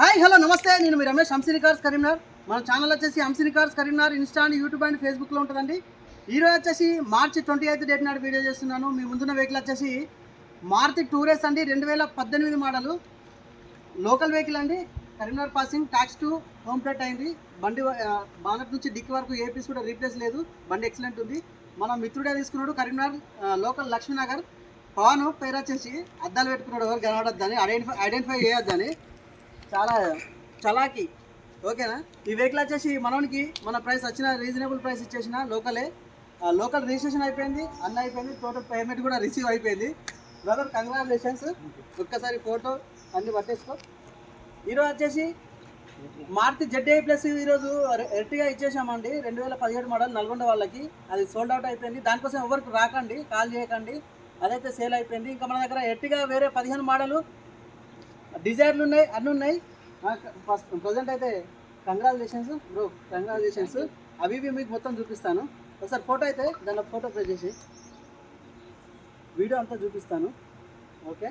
Hi hello నమస్తే. నేను మీ రమేష్ హంసిని కార్స్ కరీంనగర్. మన ఛానల్ వచ్చేసి Hamsini cars Karimnagar Insta and YouTube and ఫేస్బుక్లో ఉంటుందండి. ఈరోజు వచ్చేసి మార్చి ట్వంటీ ఎయిత్ డేట్ నాడు వీడియో చేస్తున్నాను. మీ ముందున్న వెహికల్ వచ్చేసి మారుతి టూరేస్ అండి. రెండు వేల పద్దెనిమిది మోడలు. లోకల్ వెహికల్ అండి. Karimnagar passing tax to home plate అయింది. బండి బానట్ నుంచి డిక్ వరకు ఏ పీస్ కూడా రీప్లేస్ లేదు. బండి ఎక్సలెంట్ ఉంది. మన మిత్రుడే తీసుకున్నాడు కరీంనగర్ లోకల్ లక్ష్మీనగర్. పవన్ పేరు వచ్చేసి అద్దాలు పెట్టుకున్నాడు ఎవరు? కనబడద్దని ఐడెంటిఫై ఐడెంటిఫై చేయొద్దని. చాలా చలాకి. ఓకేనా? ఈ వెహికల్ వచ్చేసి మనోనికి మన ప్రైస్ వచ్చిన రీజనబుల్ ప్రైస్ ఇచ్చేసిన లోకలే. ఆ, లోకల్ రిజిస్ట్రేషన్ అయిపోయింది అన్న అయిపోయింది టోటల్ పేమెంట్ కూడా రిసీవ్ అయిపోయింది. బ్రదర్ కంగ్రాచులేషన్స్ ఒక్కసారి ఫోటో అన్ని పట్టేసుకో. ఈరోజు వచ్చేసి మార్తి జెడ్ఏ ప్లస్ ఈరోజు ఎర్టిగా ఇచ్చేసామండి. రెండు వేల పదిహేడు మోడల్ నల్గొండ వాళ్ళకి. అది సోల్డ్ అవుట్ అయిపోయింది. దానికోసం ఎవరికి రాకండి కాల్ చేయకండి. అదైతే సేల్ అయిపోయింది. ఇంకా మన దగ్గర ఎర్టిగా వేరే పదిహేను మోడలు డిజైర్లు ఉన్నాయి అన్నీ ఉన్నాయి. ఫస్ట్ ప్రజెంట్ అయితే కంగ్రాచులేషన్స్ బ్రో కంగ్రాచులేషన్స్ అవి ఇవి మీకు మొత్తం చూపిస్తాను. ఒకసారి ఫోటో అయితే దానిలో ఫోటో ప్లే చేసి వీడియో అంతా చూపిస్తాను. ఓకే